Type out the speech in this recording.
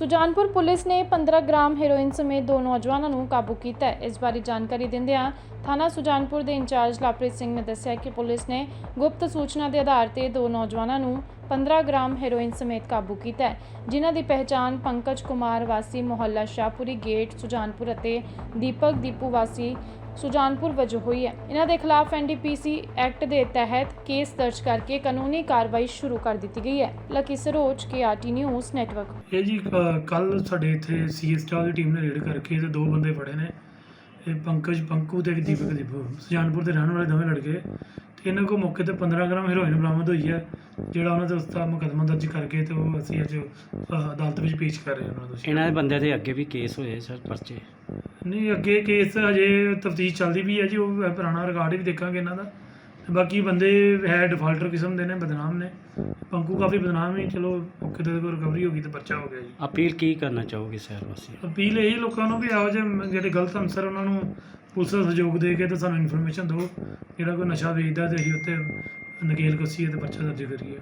Sujanpur police ਨੇ 15 gram heroin ਸਮੇਤ ਦੋ ਨੌਜਵਾਨਾਂ ਨੂੰ ਕਾਬੂ ਕੀਤਾ ਹੈ। ਇਸ ਬਾਰੇ ਜਾਣਕਾਰੀ ਦਿੰਦਿਆਂ ਥਾਣਾ ਸੁਜਾਨਪੁਰ ਦੇ ਇੰਚਾਰਜ ਲਵਪ੍ਰੀਤ ਸਿੰਘ ਨੇ ਦੱਸਿਆ ਕਿ ਪੁਲਿਸ ਨੇ ਗੁਪਤ ਸੂਚਨਾ ਦੇ ਆਧਾਰ ਤੇ ਦੋ ਨੌਜਵਾਨਾਂ ਨੂੰ 15 ਗ੍ਰਾਮ ਹੈਰੋਇਨ ਸਮੇਤ ਕਾਬੂ ਕੀਤਾ ਹੈ, ਜਿਨ੍ਹਾਂ ਦੀ ਪਹਿਚਾਣ ਪੰਕਜ ਕੁਮਾਰ ਵਾਸੀ ਮੁਹੱਲਾ ਸ਼ਾਹਪੁਰੀ ਗੇਟ, ਸੁਜਾਨਪੁਰ ਅਤੇ ਦੀਪਕ ਦੀਪੂ ਵਾਸੀ ਸੁਜਾਨਪੁਰ ਵਜੋਂ ਹੋਈ ਹੈ। ਇਹਨਾਂ ਦੇ ਖਿਲਾਫ ਐਨਡੀਪੀਸੀ ਐਕਟ ਦੇ ਤਹਿਤ ਕੇਸ ਦਰਜ ਕਰਕੇ ਕਾਨੂੰਨੀ ਕਾਰਵਾਈ ਸ਼ੁਰੂ ਕਰ ਦਿੱਤੀ ਗਈ ਹੈ। Lucky Saroj K RT news network. ਇਹ ਜੀ ਕੱਲ ਸਾਡੇ ਇੱਥੇ ਸੀਐਸ ਸਟਾਫ ਦੀ ਟੀਮ ਨੇ ਰੇਡ ਕਰਕੇ ਤੇ ਦੋ ਬੰਦੇ ਫੜੇ ਨੇ। ਇਹ ਪੰਕਜ ਪੰਕੂ ਤੇ ਦੀਪਕ ਦੀਪੂ ਸੁਜਾਨਪੁਰ ਦੇ ਰਹਿਣ ਵਾਲੇ ਦੋਵੇਂ ਲੜਕੇ। ਤੇ ਇਹਨਾਂ ਕੋਲ ਮੌਕੇ ਤੇ 15 ਗ੍ਰਾਮ ਹੈਰੋਇਨ ਬਰਾਮਦ ਹੋਈ ਹੈ ਜਿਹੜਾ ਉਹਨਾਂ ਦੇ ਉਸਤਾ ਮੁਕੱਦਮਾ ਦਰਜ ਕਰਕੇ ਤੇ ਉਹ ਅਸੀਂ ਅੱਜ ਅਦਾਲਤ ਵਿੱਚ ਪੇਸ਼ ਕਰ ਰਹੇ ਹਾਂ ਉਹਨਾਂ ਇਹਨਾਂ ਦੇ ਬੰਦਿਆਂ ਦੇ ਅੱਗੇ ਵੀ ਕੇਸ ਹੋਏ ਸਰ ਪਰਚੇ? ਨਹੀਂ ਅੱਗੇ ਕੇਸ ਹਜੇ ਤਫਤੀਸ਼ ਚੱਲਦੀ ਵੀ ਹੈ ਜੀ ਉਹ ਪੁਰਾਣਾ ਰਿਕਾਰਡ ਵੀ ਦੇਖਾਂਗੇ ਇਹਨਾਂ ਦਾ। ਤੇ ਬਾਕੀ ਬੰਦੇ ਹੈ ਡਿਫਾਲਟਰ ਕਿਸਮ ਦੇ ਨੇ ਬਦਨਾਮ ਨੇ। ਪੰਕੂ ਕਾਫੀ ਬਦਨਾਮ ਹੈ ਚਲੋ ਮੌਕੇ ਤੇ ਕੋਈ ਰਿਕਵਰੀ ਹੋ ਗਈ ਤੇ ਪਰਚਾ ਹੋ ਗਿਆ ਜੀ। ਅਪੀਲ ਕੀ ਕਰਨਾ ਚਾਹੋਗੇ ਸ਼ਹਿਰ ਵਾਸੀ ਅਪੀਲ ਇਹ ਲੋਕਾਂ ਨੂੰ ਵੀ ਇਹੋ ਜਿਹੇ ਜਿਹੜੇ ਗਲਤ ਅਨਸਰ ਉਹਨਾਂ ਨੂੰ ਪੁਲਿਸ ਦਾ ਸਹਿਯੋਗ ਦੇ ਕੇ ਤੇ ਸਾਨੂੰ ਇਨਫੋਰਮੇਸ਼ਨ ਦਿਓ। ਜਿਹੜਾ ਕੋਈ ਨਸ਼ਾ ਵੇਚਦਾ ਤੇ ਅਸੀਂ ਉੱਤੇ ਨਕੇਲ ਕੱਸੀਏ ਤੇ ਪਰਚਾ ਦਰਜ ਕਰੀਏ।